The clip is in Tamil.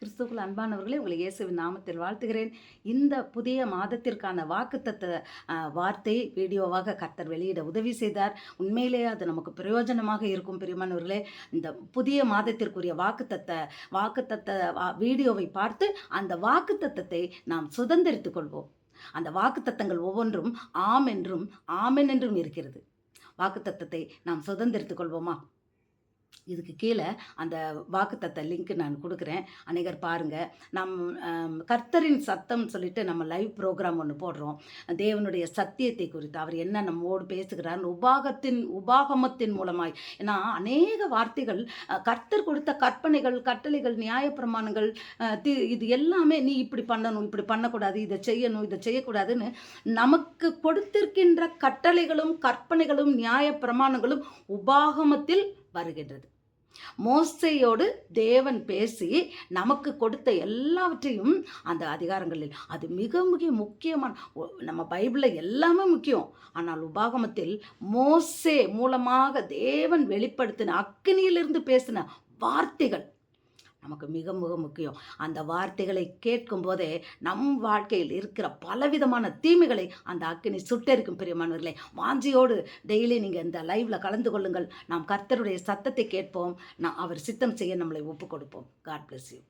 கிறிஸ்துக்குள் அன்பானவர்களே உங்களை இயேசுவின் நாமத்தில் வாழ்த்துகிறேன். இந்த புதிய மாதத்திற்கான வாக்குத்தத்த வார்த்தை வீடியோவாக கர்த்தர் வெளியிட உதவி செய்தார். உண்மையிலேயே அது நமக்கு பிரயோஜனமாக இருக்கும் பிரியமானவர்களே. இந்த புதிய மாதத்திற்குரிய வாக்குத்தத்த வாக்குத்தத்த வா- வீடியோவை பார்த்து அந்த வாக்குத்தத்தத்தை நாம் சுதந்திரித்துக் கொள்வோம். அந்த வாக்குத்தத்தங்கள் ஒவ்வொன்றும் ஆம் என்றும் ஆமென் என்றும் இருக்கிறது. வாக்குத்தத்தத்தை நாம் சுதந்திரித்துக் கொள்வோமா? இதுக்கு கீழே அந்த வாக்குத்தத்த லிங்க் நான் கொடுக்குறேன். அநேகர் பாருங்கள் நம் கர்த்தரின் சத்தம் சொல்லிட்டு நம்ம லைவ் ப்ரோக்ராம் ஒன்று போடுறோம். தேவனுடைய சத்தியத்தை குறித்து. அவர் என்ன நம்மோடு பேசுகிறார்? உபாகத்தின் உபாகமத்தின் மூலமாய். ஏன்னா அநேக வார்த்தைகள் கர்த்தர் கொடுத்த கற்பனைகள் கட்டளைகள் நியாயப்பிரமாணங்கள் தி- இது எல்லாமே நீ இப்படி பண்ணணும் இப்படி பண்ணக்கூடாது இதை செய்யணும் இதை செய்யக்கூடாதுன்னு நமக்கு கொடுத்திருக்கின்ற கட்டளைகளும் கற்பனைகளும் நியாயப்பிரமாணங்களும் உபாகமத்தில் வருகின்றது. மோசையோடு தேவன் பேசி நமக்கு கொடுத்த எல்லாவற்றையும் அந்த அதிகாரங்களில் அது மிக மிக முக்கியமான நம்ம பைபிளில் எல்லாமே முக்கியம். ஆனால் உபாகமத்தில் மோசே மூலமாக தேவன் வெளிப்படுத்தின அக்னியிலிருந்து பேசின வார்த்தைகள் நமக்கு மிக மிக முக்கியம். அந்த வார்த்தைகளை கேட்கும் போதே நம் வாழ்க்கையில் இருக்கிற பலவிதமான தீமைகளை அந்த அக்கினி சுட்டெரிக்கும் பிரியமானவர்களே. வாஞ்சியோடு டெய்லி நீங்கள் இந்த லைவ்ல கலந்து கொள்ளுங்கள். நாம் கர்த்தருடைய சத்தத்தை கேட்போம். நான் அவர் சித்தம் செய்ய நம்மளை ஒப்பு கொடுப்போம் காட் பிளஸ் யூ